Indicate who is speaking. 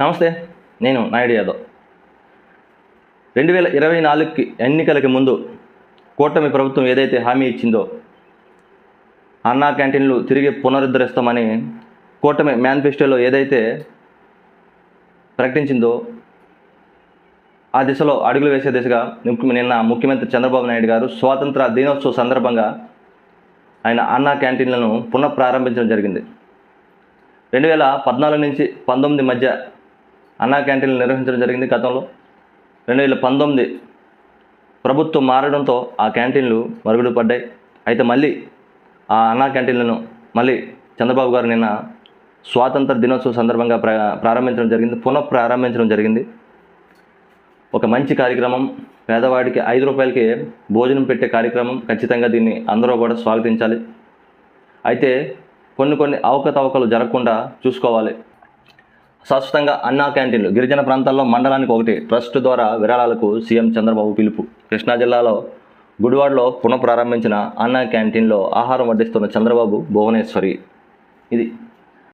Speaker 1: నమస్తే నేను నాయుడు యాదవ్. రెండు వేల ఇరవై నాలుగుకి ఎన్నికలకి ముందు కూటమి ప్రభుత్వం ఏదైతే హామీ ఇచ్చిందో అన్నా క్యాంటీన్లు తిరిగి పునరుద్ధరిస్తామని కూటమి మేనిఫెస్టోలో ఏదైతే ప్రకటించిందో ఆ దిశలో అడుగులు వేసే దిశగా నిన్న ముఖ్యమంత్రి చంద్రబాబు నాయుడు గారు స్వాతంత్ర దినోత్సవ సందర్భంగా ఆయన అన్నా క్యాంటీన్లను పునఃప్రారంభించడం జరిగింది. రెండు వేల పద్నాలుగు నుంచి పంతొమ్మిది మధ్య అన్నా క్యాంటీన్లు నిర్వహించడం జరిగింది గతంలో. రెండు వేల పంతొమ్మిది ప్రభుత్వం మారడంతో ఆ క్యాంటీన్లు మరుగుడు పడ్డాయి. అయితే మళ్ళీ ఆ అన్నా క్యాంటీన్లను మళ్ళీ చంద్రబాబు గారు నిన్న స్వాతంత్ర దినోత్సవం సందర్భంగా ప్ర ప్రారంభించడం జరిగింది. పునః ప్రారంభించడం జరిగింది. ఒక మంచి కార్యక్రమం. పేదవాడికి ఐదు రూపాయలకి భోజనం పెట్టే కార్యక్రమం. ఖచ్చితంగా దీన్ని అందరూ కూడా స్వాగతించాలి. అయితే కొన్ని కొన్ని అవకతవకలు జరగకుండా చూసుకోవాలి. శాశ్వతంగా అన్నా క్యాంటీన్లు. గిరిజన ప్రాంతాల్లో మండలానికి ఒకటి. ట్రస్ట్ ద్వారా విరాళాలకు సీఎం చంద్రబాబు పిలుపు. కృష్ణా జిల్లాలో గుడివాడలో పునఃప్రారంభించిన అన్నా క్యాంటీన్లో ఆహారం వడ్డిస్తున్న చంద్రబాబు భువనేశ్వరి. ఇది